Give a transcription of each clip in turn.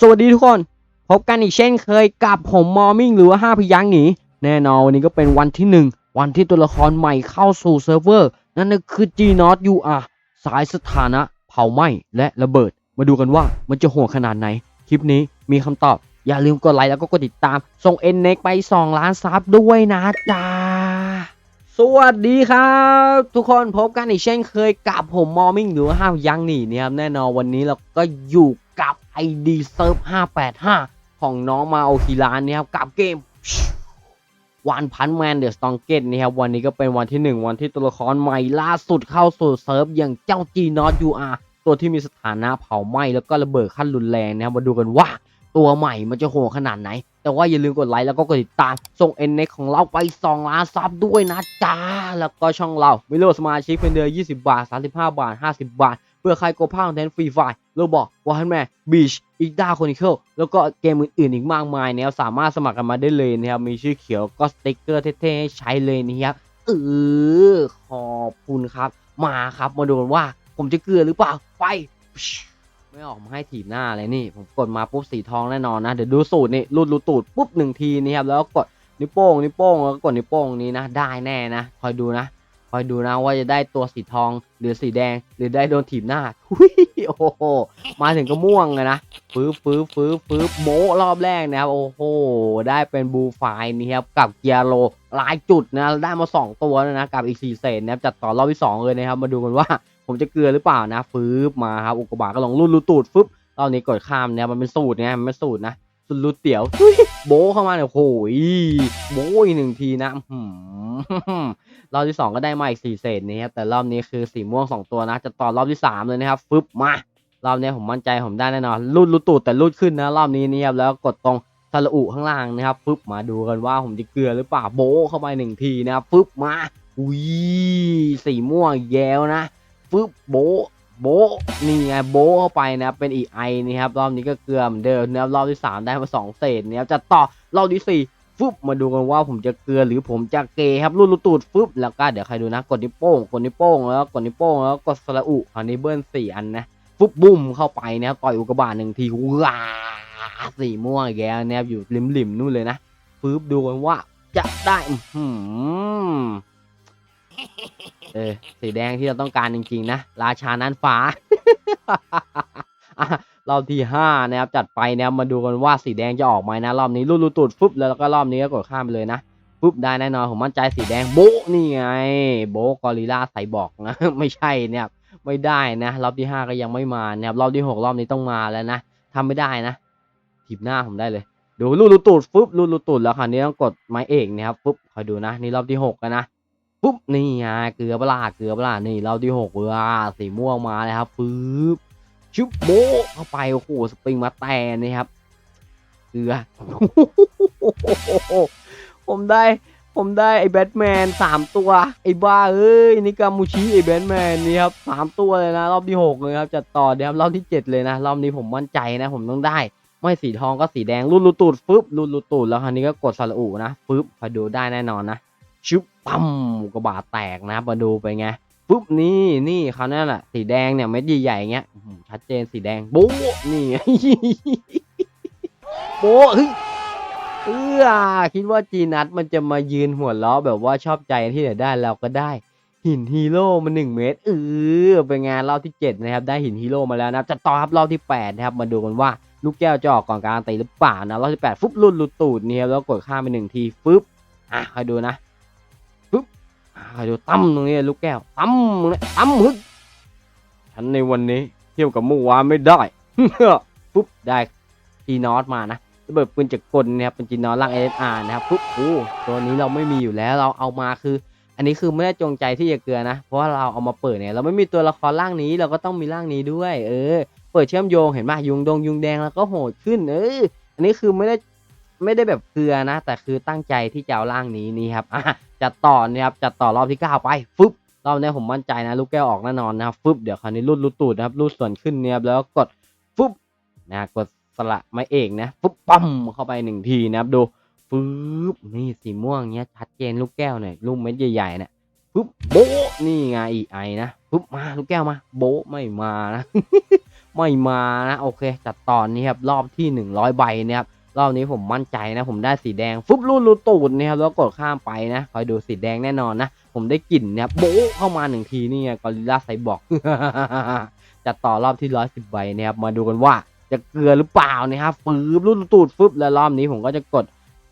สวัสดีทุกคน พบกันอีกเช่นเคยกับผมมอมิ่งหรือว่า 5พยังหนีแน่นอนวันนี้ก็เป็นวันที่ 1 วันที่ตัวละครใหม่เข้าสู่เซิร์ฟเวอร์ นั่นก็คือ G n o t UR สายสถานะ เผาไหม้และระเบิด มาดูกันว่ามันจะโหดขนาดไหน คลิปนี้มีคำตอบ อย่าลืมกดไลค์แล้วก็กดติดตาม ส่ง n n e x ไป 2 ล้านซับด้วยนะจ๊ะสวัสดีครับ ทุกคนพบกันอีกเช่นเคยกับผมมอมิ่งหรือว่าห้ามยังหนีเนี่ยครับแน่นอนวันนี้เราก็อยู่กับ ID เซิร์ฟ585 ของน้องมาโอคิรานนี่ครับกับเกมวันพันแมนเดอะสตองเกตนะครับวันนี้ก็เป็นวันที่ 1 วันที่ตัวละครใหม่ล่าสุดเข้าสู่เซิร์ฟอย่างเจ้าจีนอตยูอาร์ตัวที่มีสถานะเผาไหม้แล้วก็ระเบิดขั้นรุนแรงนะครับมาดูกันว่าตัวใหม่มันจะโหดขนาดไหน แต่ว่าอย่าลืมกดไลค์แล้วก็กดติดตาม ส่ง n n e x ของเราไป2ล้านซับด้วยนะจ๊ะแล้วก็ช่องเราไม่รู้สมาชิกเป็นเดือน20 บาท 35 บาท 50 บาท เพื่อใครโกพาคอนเทนต์ฟรีไฟล์โรบอกวอร์แมนบีชอีกด้าคอนิเคิลแล้วก็เกมอื่นๆอีกมากมายนะครับสามารถสมัครกันมาได้เลยนะครับ มีชื่อเขียวก็สติ๊กเกอร์เท่ๆให้ใช้เลยนะครับเออขอบคุณครับ มาครับมาดูกันว่าผมจะเกลือหรือเปล่าไป ไม่ออกมาให้ถีบหน้าเลยนี่ ผมกดมาปุ๊บสีทองแน่นอนนะ เดี๋ยวดูสูตรนี่รูดรูตูดปุ๊บหนึ่งทีนี่ครับแล้วกดนิ้วโป้งนิ้วโป้งแล้วก็กดนิ้วโป้งนี้นะ ได้แน่นะคอยดูนะคอยดูนะว่าจะได้ตัวสีทองหรือสีแดง หรือได้โดนถีบหน้าทุยโอ้โหมาถึงก็ม่วงเลยนะฟื้บฟื้บฟื้บฟื้บโมรอบแรกนะครับโอ้โหได้เป็นบูไฟนี่ครับกับเกียร์โลหลายจุดนะได้มาสองตัวนะกับอีกสี่เศษนะครับจัดต่อรอบที่สองเลยนะครับมาดูกันว่า ผมจะเกลือหรือเปล่านะฟืบมาครับอุกกาบาตก็ลองรูดรูดตูดฟึบรอบนี้กดข้ามเนี่ยมันเป็นสูตรไงมันเป็นสูตรนะสูตรรูดเตี๋ยวโบเข้ามาเนี่ยโอ้ยโบอีกหนึ่งทีนะรอบที่สองก็ได้มาอีกสี่เศษนี้ครับแต่รอบนี้คือสีม่วงสองตัวนะ จะต่อรอบที่สามเลยนะครับฟึบมารอบนี้ผมมั่นใจผมได้แน่นอนรูดรูดตูดแต่รูดขึ้นนะรอบนี้นี่ครับแล้วกดตรงสระอุข้างล่างนะครับฟึบมาดูกันว่าผมจะเกลือหรือเปล่าโบเข้าไปหนึ่งทีนะครับฟึบมาอุ้ยสีม่วงแย้วนะ ฟึบโบโบนี่ไงโบเข้าไปนะครับเป็นอีไอนี่ครับรอบนี้ก็เกลือเหมือนเดิมนะครับรอบที่สามได้มาสองเศษนะครับจะต่อรอบที่สี่ฟึบมาดูกันว่าผมจะเกลือหรือผมจะเกครับรุ่นลูตูดฟึบแล้วก็เดี๋ยวใครดูนะ กดนิ้วโป้งกดนิ้วโป้งแล้วกดนิ้วโป้งแล้วกดสระอุอันนี้เบิ้ลสี่อันนะฟึบบุ้มเข้าไปนะครับต่อยอุกกาบาตหนึ่งทีว้าสีม่วงอีกนะครับอยู่ริมๆนู่นเลยนะฟึบดูกันว่าจะได้อื้อหือ เออสีแดงที่เราต้องการจริง ๆ นะ ราชานั้นฟ้าอรอบที่ห้านะครับ จัดไปนะครับมาดูกันว่าสีแดงจะออกไหมนะ รอบนี้รูดรูตูดฟึบแล้วก็รอบนี้ก็กดข้ามไปเลยนะฟึบได้แน่นอนผมมั่นใจสีแดงโบนี่ไง โบกอริลลาใส่บอกนะไม่ใช่เนี่ยไม่ได้นะ รอบที่ห้าก็ยังไม่มานะครับรอบที่หกรอบนี้ต้องมาแล้วนะทำไม่ได้นะถีบหน้าผมได้เลย ดูรูดรูตูดฟึบรูดรูตูดแล้วคราวนี้ต้องกดไม้เอกนะครับฟึบคอยดูนะ นี่รอบที่หกนะ ปุ๊บนี่ไงเกลือปลาเกลือปลานี่เราที่หกเวลาสีม่วงมาเลยครับปึ๊บชุบโบเข้าไปโอ้โหสปริงมาแต่นี่ครับเกลือผมได้ผมได้ไอ้แบทแมนสามตัวไอ้บ้าเอ้ยนี่กามูชิไอ้แบทแมนนี่ครับสามตัวเลยนะรอบที่หกเลยครับจัดต่อเดี๋ยวรอบที่เจ็ดเลยนะรอบนี้ผมมั่นใจนะ ผมต้องได้ไม่สีทองก็สีแดงรุ่นรูตูดฟึบรุ่นรูตูดแล้วคราวนี้ก็กดสระอุนะฟึบพอดูได้แน่นอนนะ ชุบปั๊มกระบาดแตกนะมาดูไปไงปุ๊บนี่นี่เขาวนั่นแหละสีแดงเนี่ยเม็ดใหญ่ๆเงี้ยชัดเจนสีแดงโบ๊ะนี่โบ๊ะเฮ้ยเออคิดว่าจีนัทมันจะมายืนหัวล้อแบบว่าชอบใจที่ไหนได้เราก็ได้ หินฮีโร่มาหนึ่งเมตรเออเป็นงานรอบที่เจ็ดนะครับ ได้หินฮีโร่มาแล้วนะจะต่อครับรอบที่แปดนะครับ มาดูกันว่าลูกแก้วจะออกก่อนการตีหรือเปล่านะรอบที่แปดฟุบรุ่นรูตูดเนี่ยแล้วกดข้ามไปหนึ่งทีฟึบอะคอยดูนะ อ่าเดี๋ยวตั้มตรงนี้ลูกแก้วตั้มตรงนี้ตั้มฮึกฉันในวันนี้เที่ยวกับเมื่อวานไม่ได้ปุ๊บได้จีนอสมานะระเบิดปืนจากกลนะครับเป็นจีนอสล่างเอสอาร์นะครับปุ๊บโอ้ตัวนี้เราไม่มีอยู่แล้วเราเอามาคือ อันนี้คือไม่ได้จงใจที่จะเกลือนะ เพราะว่าเราเอามาเปิดเนี่ยเราไม่มีตัวละครร่างนี้เราก็ต้องมีร่างนี้ด้วย เออ เปิดเชื่อมโยงเห็นป่ะยุงดงยุงแดงแล้วก็โหดขึ้น เอออันนี้คือไม่ได้ ไม่ได้แบบเกลือนะ แต่คือตั้งใจที่จะเอาร่างนี้นี่ครับอะจัดต่อนะครับจัดต่อรอบที่เก้าไปฟึบรอบนี้ผมมั่นใจนะลูกแก้วออกแน่นอนนะครับฟึบเดี๋ยวคราวนี้รูดรูดตูดนะครับรูดส่วนขึ้นเนี่ยครับแล้วกดฟึบนะกดสละไม้เอกนะฟึบปั๊มเข้าไปหนึ่งทีนะครับดูฟึบนี่สีม่วงเนี้ยชัดเจนลูกแก้วเนี่ยลูกเม็ดใหญ่ๆเนี่ยฟึบโบนี่ไงอีไอนะฟึบมาลูกแก้วมา โบไม่มานะ ไม่มานะโอเค จัดตอนนี้ครับรอบที่100ใบนะครับ รอบนี้ผมมั่นใจนะผมได้สีแดงฟุบรูดรูตูดนะครับแล้วกดข้ามไปนะคอยดูสีแดงแน่นอนนะ ผมได้กลิ่นนะครับโบ๊เข้ามาหนึ่งทีนี่ไงกอริลลาไซบอร์กจัดต่อรอบที่110ใบนะครับมาดูกันว่าจะเกลือหรือเปล่านะครับฟืบรูดรูตูดฟึบแล้วรอบนี้ผมก็จะกด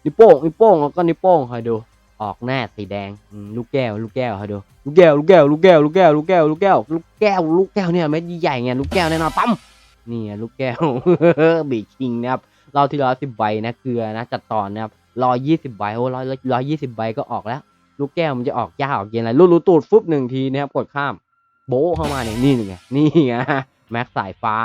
นิ้วโป้งนิ้วโป้งแล้วก็นิ้วโป้งคอยดูออกแน่สีแดงลูกแก้ว ลูกแก้วคอยดูลูกแก้วลูกแก้วลูกแก้วลูกแก้วลูกแก้วลูกแก้วลูกแก้วลูกแก้วเนี่ยเม็ดใหญ่ไงลูกแก้วแน่นอนปั๊มนี่ลูกแก้วบีคิงนะครับ เราที่ร้อยสิบใบนะเกลือนะจัดตอนนะครับร้อยยี่สิบใบโอ้ร้อยร้อยยี่สิบใบก็ออกแล้ว ลูกแก้วมันจะออกยากออกเย็นอะไรรูดรูตูดฟุบหนึ่งทีนะครับกดข้าม โบเข้ามาเนี่ยนี่ไงนี่ไงแม็กสายฟ้า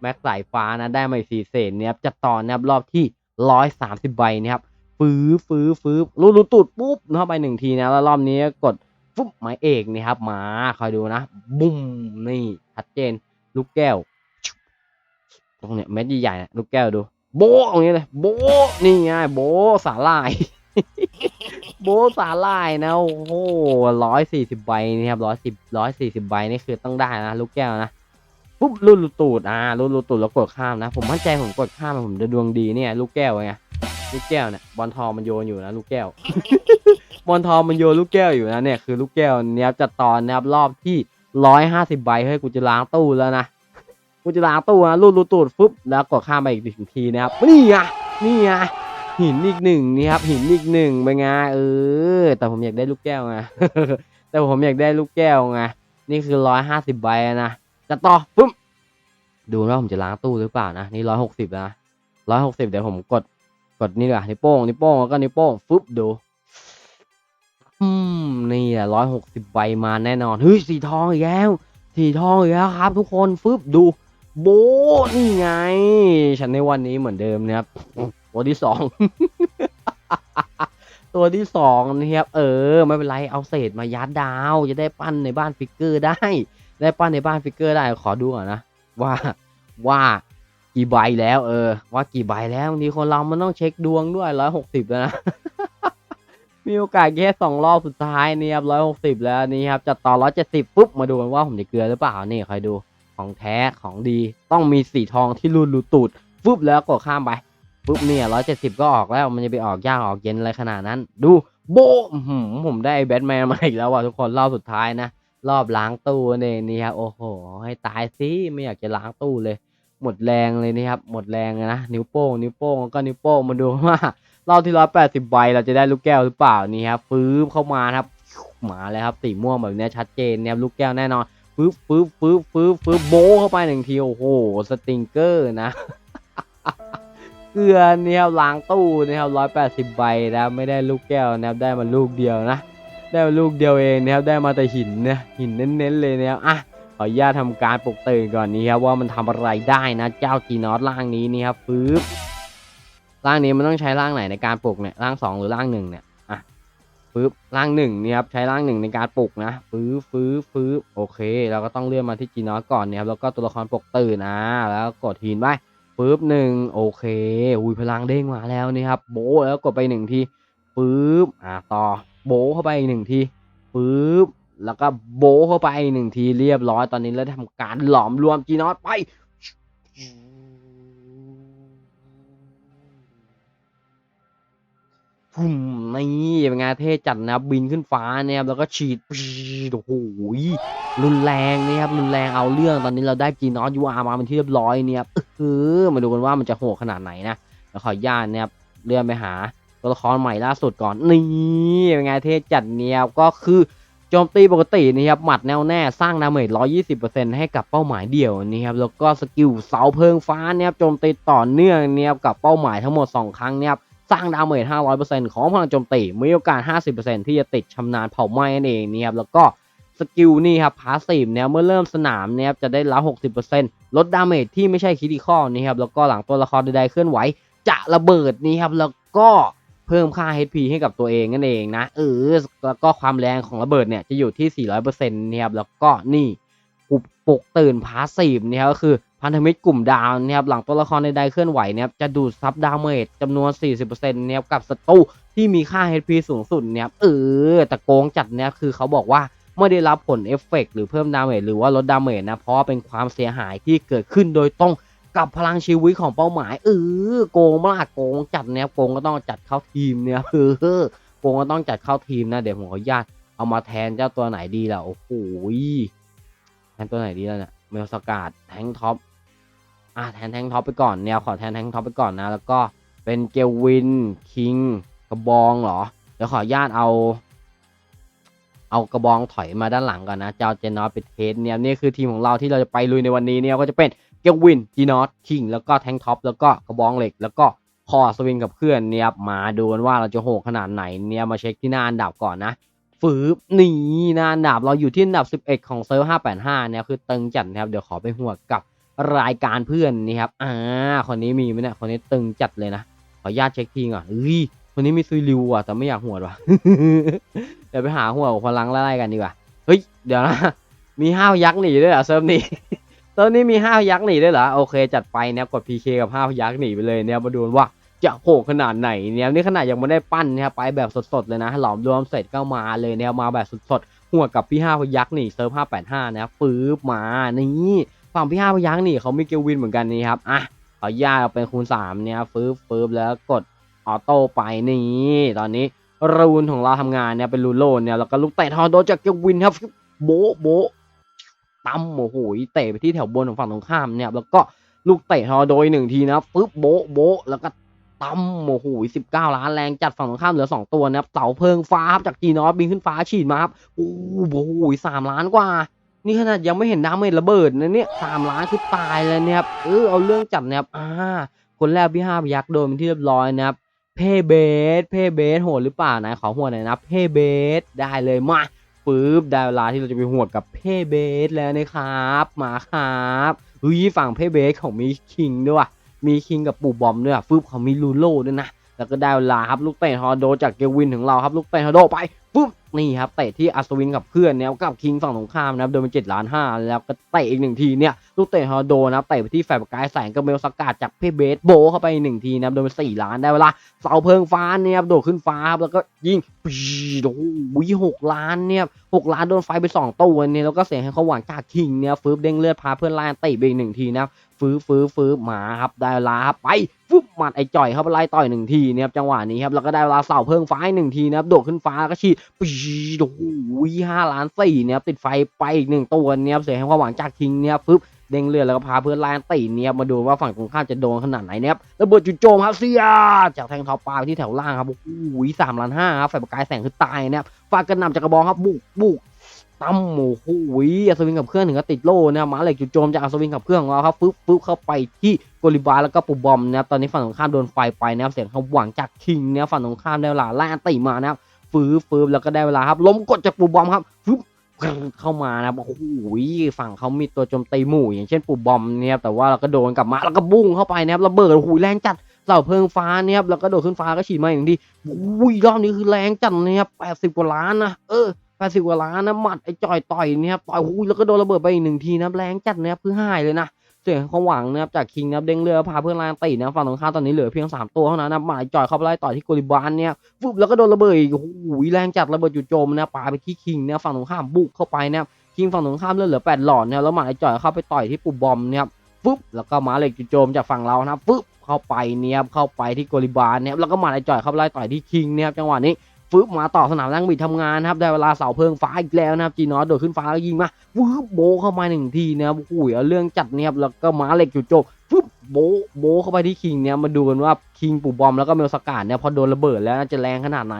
แม็กสายฟ้านะได้มาสี่เศษเนี่ยครับจัดตอนะครับรอบที่ร้อยสามสิบใบนะครับฟื้อฟื้อฟื้อรูรูตูดปุ๊บเข้าไปหนึ่งทีนะแล้วรอบนี้กดฟุ๊บหมายเอกนี่ครับมาคอยดูนะบุ้มนี่ชัดเจน ลูกแก้ว ตรงเนี้ยเม็ดใหญ่ๆนะลูกแก้วดู โบะตรงนี้เลย โบะนี่ไงโบะสาลาย โบะสาลายนะโอ้โหร้อยสี่สิบใบนี่ครับร้อยสิบร้อยสี่สิบใบนี่คือต้องได้นะลูกแก้วนะปุ๊บรุ่นรูตูดอ่ารุ่นรูตูดแล้วกดข้ามนะ ผมมั่นใจผมกดข้ามผมจะดวงดีเนี่ย ลูกแก้วไงลูกแก้วเนี่ยบอลทองมันโยนอยู่นะลูกแก้วบอลทองมันโยนลูกแก้วอยู่นะเนี่ยคือลูกแก้วเนี่ยจะตอนนะครับรอบที่ร้อยห้าสิบใบเฮ้ยกูจะล้างตู้แล้วนะ กูจะล้างตู้นะรูดรูดตูดฟึบแล้วกดข้ามไปอีกหนึ่งทีนะครับนี่ไงนี่ไงหินอีกหนึ่งนี่ครับหินอีกหนึ่งเป็นไงเออ แต่ผมอยากได้ลูกแก้วไงแต่ผมอยากได้ลูกแก้วไงนี่คือร้อยห้าสิบใบนะจะต่อฟึบดูว่าผมจะล้างตู้หรือเปล่านะนี่ร้อยหกสิบนะร้อยหกสิบเดี๋ยวผมกดกดนี่ดีกว่านิ้วโป้งนิ้วโป้งแล้วก็นิ้วโป้งฟึบดูอืมนี่แหละร้อยหกสิบใบมาแน่นอนเฮ้ยสีทองอีกแล้วสีทองอีกแล้วครับ ทุกคนฟึบดู โบะนี่ไง ฉันในวันนี้เหมือนเดิมนะครับ ตัวที่สอง ตัวที่สองนะครับ เออ ไม่เป็นไร เอาเศษมายัดดาว จะได้ปั้นในบ้านฟิกเกอร์ได้ ได้ปั้นในบ้านฟิกเกอร์ได้ ขอดูก่อนนะ ว่า ว่ากี่ใบแล้ว เออ ว่ากี่ใบแล้วบางทีคนเรามันต้องเช็คดวงด้วยร้อยหกสิบแล้วนะ มีโอกาสแค่สองรอบสุดท้ายนี่ครับร้อยหกสิบแล้วนี่ครับจัดต่อร้อยเจ็ดสิบปุ๊บ มาดูกันว่าผมจะเกลือหรือเปล่า นี่คอยดู ของแท้ของดี ต้องมีสีทองที่รูดรูตูดฟึบแล้วกดข้ามไปปุ๊บเนี่ยร้อยเจ็ดสิบก็ออกแล้วมันจะไปออกยากออกเย็นอะไรขนาดนั้น ดูโบ้ผมได้แบทแมนมาอีกแล้วว่ะทุกคนรอบสุดท้ายนะ รอบล้างตู้นี่นี่ครับโอ้โห ให้ตายสิไม่อยากจะล้างตู้เลย หมดแรงเลยนี่ครับ หมดแรงนะนิ้วโป้งนิ้วโป้งแล้วก็นิ้วโป้งมาดูว่ารอบที่ร้อยแปดสิบใบเราจะได้ลูกแก้วหรือเปล่านี่ครับฟื้บเข้ามาครับ มาแล้วครับสีม่วงแบบนี้ชัดเจนเนี่ยครับลูกแก้วแน่นอน ฟื้บฟื้บฟื้บฟื้บฟื้บโบเข้าไปหนึ่งที โอ้โห สติงเกอร์นะ เกลือเนี่ยครับล้างตู้นะครับร้อยแปดสิบใบนะไม่ได้ลูกแก้วนะครับได้มาลูกเดียวนะ ได้มาลูกเดียวเองนะครับได้มาแต่หินนะหินเน้นๆเลยนะครับอะขออนุญาตทำการปลุกตื่นก่อนนี้ครับว่ามันทำอะไรได้นะเจ้าจีนอสร่างนี้นี่ครับฟื้บร่างนี้มันต้องใช้ร่างไหนในการปลุกเนี่ยร่างสองหรือร่างหนึ่งเนี่ย อะฟื้บร่างหนึ่งนี่ครับใช้ร่างหนึ่งในการปลุกนะฟื้ฟื้ฟื้โอเค เราก็ต้องเลื่อนมาที่จีนอสก่อนเนี่ยครับแล้วก็ตัวละครปลุกตื่นนะแล้วกดหินไปฟื้บหนึ่งโอเคอุ้ยพลังเด้งมาแล้วนี่ครับโบแล้วกดไปหนึ่งทีฟื้บอะต่อโบเข้าไปอีกหนึ่งทีฟื้บแล้วก็โบเข้าไปหนึ่งทีเรียบร้อยตอนนี้เราทำการหลอมรวมจีนอตไปุ่มนี่เป็นไงเท่จัดนะครับบินขึ้นฟ้าเนี่ยครับแล้วก็ฉีดโอ้โหรุนแรงนี่ครับรุนแรงเอาเรื่องตอนนี้เราได้จีนอตยูอาร์มาเป็นที่เรียบร้อยเนี่ยครับเออมาดูกันว่ามันจะโหดขนาดไหนนะแล้วขออนุญาตเนี่ยครับเลื่อนไปหาตัวละครใหม่ล่าสุดก่อนนี่เป็นไงเท่จัดเนี่ยครับก็คือโจมตีปกตินะครับหมัดแนวแน่สร้างดาเมจ120%ให้กับเป้าหมายเดี่ยวนะครับแล้วก็สกิลเสาเพลิงฟ้าเนี่ยโจมตีต่อเนื่องเนี่ยกับเป้าหมายทั้งหมด 2 ครั้งเนี่ย สร้างดาเมจ 500%ของพลังโจมตี มีโอกาส 50%ที่จะติดชำนาญเผาไหม้นั่นเองนะครับ แล้วก็สกิลนี่ครับพาสซีฟเนี่ยเมื่อเริ่มสนามเนี่ยครับจะได้รับ 60%ลดดาเมจที่ไม่ใช่คิดิคอลนี่ครับ แล้วก็หลังตัวละครใดๆเคลื่อนไหว จะระเบิดนี่ครับ แล้วก็เพิ่มค่า HP ให้กับตัวเองนั่นเองนะ เออ แล้วก็ความแรงของระเบิดเนี่ยจะอยู่ที่ 400%นะครับ แล้วก็นี่ปุกปลุกตื่นพาสซีฟเนี่ยก็คือ พันธมิตรกลุ่มดาวนะครับหลังตัวละครใดๆเคลื่อนไหวเนี่ยจะดูดซับดาเมจจำนวน 40%เนี่ยกับศัตรูที่มีค่า HP สูงสุดเนี่ยเออแต่โกงจัดเนี่ยคือเขาบอกว่าไม่ได้รับผลเอฟเฟกต์หรือเพิ่มดาเมจหรือว่าลดดาเมจนะเพราะเป็นความเสียหายที่เกิดขึ้นโดยตรงกับพลังชีวิตของเป้าหมายเออโกงมากโกงจัดเนี่ยโกงก็ต้องจัดเข้าทีมเนี่ยเออโกงก็ต้องจัดเข้าทีมนะเดี๋ยวผมขออนุญาตเอามาแทนเจ้าตัวไหนดีล่ะโอ้โหแทนตัวไหนดีล้วเนี่ยเมลสกาดแทงท็อป อะแทนแทงท็อปไปก่อนเนี่ยขอแทนแทงท็อปไปก่อนนะ แล้วก็เป็นเกลวินคิงกระบองเหรอเดี๋ยวขอญาตเอา เอากระบองถอยมาด้านหลังก่อนนะเจะเอาเจนอสไปเทสเนี่ยนี่คือทีมของเราที่เราจะไปลุยในวันนี้เนี่ยก็จะเป็นเกลวินจีนอสคิงแล้วก็แทงท็อปแล้วก็กระบองเหล็ก แล้วก็คอสวิงกับเพื่อนเนี่ยมาดูกันว่าเราจะโหดขนาดไหนเนี่ยมาเช็คที่หน้าอันดับก่อนนะฝืบหนีหน้าอันดับเราอยู่ที่อันดับ 11 ของเซิร์ฟ585เนี่ยคือตึงจัดนะครับเดี๋ยวขอไปหัวกับ รายการเพื่อนนี่ครับ อ่า คนนี้มีไหมเนี่ย คนนี้ตึงจัดเลยนะ ขออนุญาตเช็คทีก่อนเฮ้ยคนนี้มีซุยริวอะ แต่ไม่อยากหัวดว่ะ เดี๋ยวไปหาหัวพลังไล่กันดีกว่า เฮ้ย เดี๋ยวนะ มีห้าวยักษ์หนีด้วยเหรอเซิร์ฟนี้เซิร์ฟนี้มีห้าวยักษ์หนีด้วยเหรอ โอเค จัดไปเนี่ยกด PK กับห้าวยักษ์หนีไปเลยเนี่ยมาดูว่าจะโหดขนาดไหนเนี่ยนี่ขนาดยังไม่ได้ปั้นนะครับไปแบบสดๆเลยนะหลอมรวมเสร็จก็มาเลยเนี่ยมาแบบสดๆหัวกับพี่ห้าพยักษ์หนีเซิร์ฟ585นะครับปื๊บมานี่ ฝั่งพี่ห้าพยักษ์นี่เขามีเกลวินเหมือนกันนี่ครับอะขออญาตเอาเป็นคูณ3เนี่ยฟืบฟืบแล้วกดออโต้ไปนี่ตอนนี้รูนของเราทำงานเนี่ยเป็นรูนโลนเนี่ยแล้วก็ลูกเตะทอโดจากเกลวินครับโบโบตั้มโอ้โหเตะไปที่แถวบนของฝั่งตรงข้ามเนี่ยแล้วก็ลูกเตะทอโดอีกหนึ่งทีนะปึ๊บโบโบแล้วก็ตั้มโอ้โหสิบเก้าล้านแรงจัดฝั่งตรงข้ามเหลือสองตัวนะครับเสาเพิงฟ้าครับจากจีนอสบินขึ้นฟ้าฉีดมาครับโอ้โหสามล้านกว่า นี่ขนาดยังไม่เห็นดาเมจระเบิดนะเนี่ยสามล้านคือตายเลยเนี่ยครับเออเอาเรื่องจัดนะครับอ่าคนแรกพี่ห้าพยักโดนเป็นที่เรียบร้อยนะครับเพเบสเพเบสโหดหรือเปล่าไหนขอหัวหน่อยนะเพเบสได้เลยมาปึ๊บได้เวลาที่เราจะไปหัวกับเพเบสแล้วนะครับมาครับเฮ้ยฝั่งเพเบสของมีคิงด้วยมีคิงกับปู่บอมด้วยฟึบเขามีลูโล่ด้วยนะแล้วก็ได้เวลาครับลูกเตะฮอโดจากเกวินของเราครับลูกเตะฮอโดไป นี่ครับเตะที่อัศวินกับเพื่อนเนี่ยกับคิงฝั่งตรงข้ามนะครับโดนไปเจ็ดล้านห้าแล้วก็เตะอีกหนึ่งทีเนี่ยลูกเตะฮอร์โดนะครับเตะไปที่แฟร์ประกายแสงกับเมลสกัดจากเพเบสโบเข้าไปหนึ่งทีนะครับโดนไปสี่ล้านได้เวลาเสาเพิงฟ้าเนี่ยครับโดดขึ้นฟ้าครับแล้วก็ยิงปีโอ้โหหกล้านเนี่ยหกล้านโดนไฟไปสองตัวเนี่ยแล้วก็เสียงให้เขาหวังจากคิงเนี่ยฟื้บเด้งเลือดพาเพื่อนไล่ตีไปอีกหนึ่งทีนะครับ ฟื้บฟื้บฟื้บมาครับได้เวลาครับไปฟึบหมัดไอ้จ่อยเข้าไปไล่ต่อยหนึ่งทีเนี่ยครับจังหวะนี้ครับแล้วก็ได้เวลาเสาเพลิงฟ้าหนึ่งทีนะครับโดดขึ้นฟ้าแล้วก็ฉีดปีดโอ้โหห้าล้านสี่เนี่ยครับติดไฟไปอีกหนึ่งตัวเนี่ยครับเสียให้ความหวังจากคิงเนี่ยครับฟึบเด้งเลือดแล้วก็พาเพื่อนไล่ตีเนี่ยมาดูว่าฝั่งตรงข้ามจะโดนขนาดไหนเนี่ยครับระเบิดจุดโจมครับเสียจากแทงท็อปปลาไปที่แถวล่างครับโอ้โหสามล้านห้าครับไฟประกายแสงคือตายเนี่ยครับฟาดกระหน่ำจากกระบองครับบุกบุก ตั้มโอ้โหอัศวินกับเครื่องถึงก็ติดโล่นะครับมาเหล็กจุดโจมจากอัศวินกับเครื่องของเราครับฟึบฟึบเข้าไปที่โกลิบาร์แล้วก็ปูบอมนะครับตอนนี้ฝั่งตรงข้ามโดนไฟไปนะครับเสียงเขาหวังจากคิงเนี่ยฝั่งตรงข้ามได้เวลาไล่ตีมานะครับฟื้นฟื้นแล้วก็ได้เวลาครับล้มกดจากปูบอมครับฟึบเข้ามานะโอ้โหฝั่งเขามีตัวโจมตีหมู่ อย่างเช่นปู่บอมเนี่ยครับแต่ว่าเราก็โดนกลับมาแล้วก็บุ้งเข้าไปนะครับระเบิดโอ้โหแรงจัดเสาเพลิงฟ้าเนี่ยครับแล้วก็โดดขึ้นฟ้าก็ฉีดมาอย่างดีอุ้ยรอบนี้คือแรงจัดนะครับแปดสิบกว่าล้านนะเออ แปดสิบกว่าล้านนะหมัดไอ้จอยต่อยเนี่ยครับต่อยอุ้ยแล้วก็โดนระเบิดไปอีกหนึ่งทีนะแรงจัดนะครับคือหายเลยนะเสียงความหวังนะครับจากคิงนะครับเด้งเรือพาเพื่อนไล่ตีนะฝั่งตรงข้ามตอนนี้เหลือเพียงสามตัวเท่านั้นนะหมัดไอ้จอยเข้าไปไล่ต่อยที่โกลิบานเนี่ยฟึบแล้วก็โดนระเบิดอีกโอ้โหแรงจัดระเบิดจุดโจมนะปาไปที่คิงนี่ยฝั่งตรงข้ามบุกเข้าไปเนี่ยคิงฝั่งตรงข้ามเลือดเหลือแปดหลอดนี่ยแล้วหมาไอจ่อยเข้าไปต่อยที่ปุ่มบอมเนี่ยฟึบแล้วก็มาเหล็กจุดโจมจากฝั่งเรานะฟึบเข้าไปเนี่ยเข้าไปที่โกลิบาลเนี่ยแล้วก็หมาไอ้จ่อยเข้าไปไล่ต่อยที่คิงเนี่ยจังหวะนี้ ฟึบมาต่อสนามแรงบิดทำงานนะครับได้เวลาเสาเพลิงฟ้าอีกแล้วนะครับจีนอสโดดขึ้นฟ้าแล้วยิงมาฟึบโบเข้ามาหนึ่งทีนะครับโอ้โหเอาเรื่องจัดเนี่ยครับแล้วก็มาเหล็กจุดจมฟึบโบโบเข้าไปที่คิงเนี่ยมาดูกันว่าคิงปู่บอมแล้วก็เมลสกาดเนี่ยพอโดนระเบิดแล้วจะแรงขนาดไหน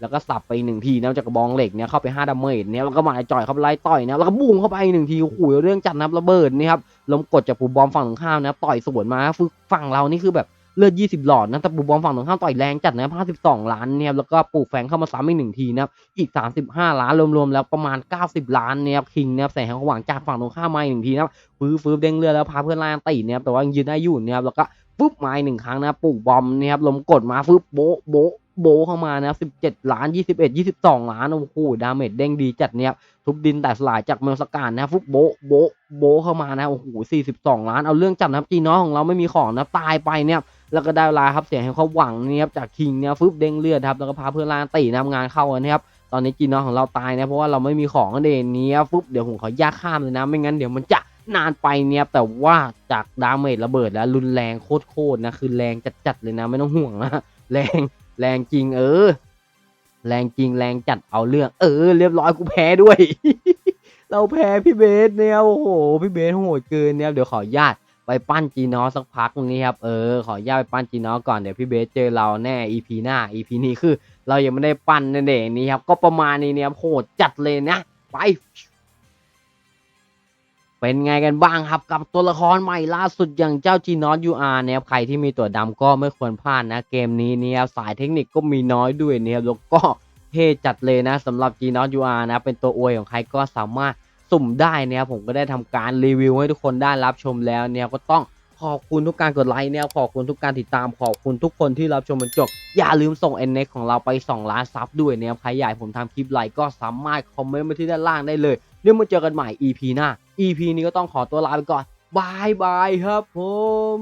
แล้วก็สับไปหนึ่งทีนะจากกระบองเหล็กเนี่ยเข้าไป5ดาเมจเนี่ยแล้วก็มาไอจ่อยเข้าไปไล่ต่อยนะแล้วก็บุ้มเข้าไปหนึ่งทีโอ้โหเรื่องจัดนะครับระเบิดนี่ครับลมกดจากปู่บอมฝั่งตรงข้ามนะครับต่อยสวนมาฟึบฝั่งเรานี่คือแบบ เลือด 20 หลอดนะแต่ปู่บอมฝั่งตรงข้ามต่อยแรงจัดนะครับ52 ล้านเนี่ยแล้วก็ปู่แฟงเข้ามาซ้ำอีกหนึ่งทีนะครับอีก 35 ล้านรวมๆแล้วประมาณ 90 ล้านเนี่ยคิงเนี่ยแสงของหวังจากฝั่งตรงข้ามมาอีกหนึ่งทีนะครับฟื้นฟื้นเด้งเรือแล้วพาเพื่อนไล่ตีเนี่ยครับแต่ว่ายืนได้อยู่เนี่ยครับแล้วก็ฟึบมาอีกหนึ่งครั้งนะปลูกบอมเนี่ยครับลมกดมาฟึบโบะโบะโบเข้ามานะครับสิบเจ็ดล้านยี่สิบเอ็ดยี่สิบสองล้าน โอ้โห ดาเมจเด้งดีจัดเนี่ยทุบดินแตกสลายจากเมลสการนะฟึบโบโบโบเข้ามานะ โอ้โหสี่สิบสองล้าน เอาเรื่องจัดนะจีน้องของเราไม่มีของนะ ตายไปเนี่ย แล้วก็ได้เวลาครับเสียงให้เขาหวังนี่ครับจากคิงเนี่ยฟึบเด้งเลือดครับแล้วก็พาเพื่อนล่ตีนะงานเข้านะครับตอนนี้จีนอสของเราตายนะเพราะว่าเราไม่มีของนั่นเองเนี่ยปุ๊บเดี๋ยวผมขอยากข้ามเลยนะไม่งั้นเดี๋ยวมันจะนานไปเนี่ยแต่ว่าจากดาเมจระเบิดแล้วรุนแรงโคตรๆนะคือแรงจัดๆเลยนะไม่ต้องห่วงนะแรงแรงจริงเออ แรงจริงแรงจัดเอาเรื่อง เออ เรียบร้อยกูแพ้ด้วย เราแพ้พี่เบสเนี่ยโอ้โหพี่เบสโหดเกินเนี่ยเดี๋ยวขอญาต ไปปั้นจีนอสักพักนี้ครับ เออ ขออนุญาตไปปั้นจีนอก่อน เดี๋ยวพี่เบสเจอเราแน่ EP หน้า EP นี้คือ เรายังไม่ได้ปั้นนั่นเองนี่ครับ ก็ประมาณนี้เนี่ยครับโหดจัดเลยนะ ไป เป็นไงกันบ้างครับกับตัวละครใหม่ล่าสุดอย่างเจ้าจีนอ u อาร์เนี่ยครับใครที่มีตัวดำก็ไม่ควรพลาดนะ เกมนี้เนี่ยสายเทคนิคก็มีน้อยด้วยเนี่ยแล้วก็เท่จัดเลยนะสำหรับ g n o t UR นะ เป็นตัวอวยของใครก็สามารถ สุ่มได้นะครับผมก็ได้ทำการรีวิวให้ทุกคนได้รับชมแล้วเนี่ยก็ต้องขอบคุณทุกการกดไลค์เนี่ยขอบคุณทุกการติดตามขอบคุณทุกคนที่รับชมจนจบ อย่าลืมส่ง n n e x ของเราไป 2 ล้านซับด้วยเนะครับใครอยากให้ผมทำคลิปไลค์ก็สามารถคอมเมนต์มาที่ด้านล่างได้เลยเดี๋ยวมาเจอกันใหม่ EP หน้า EP นี้ก็ต้องขอตัวลาไปก่อนบายบายครับผม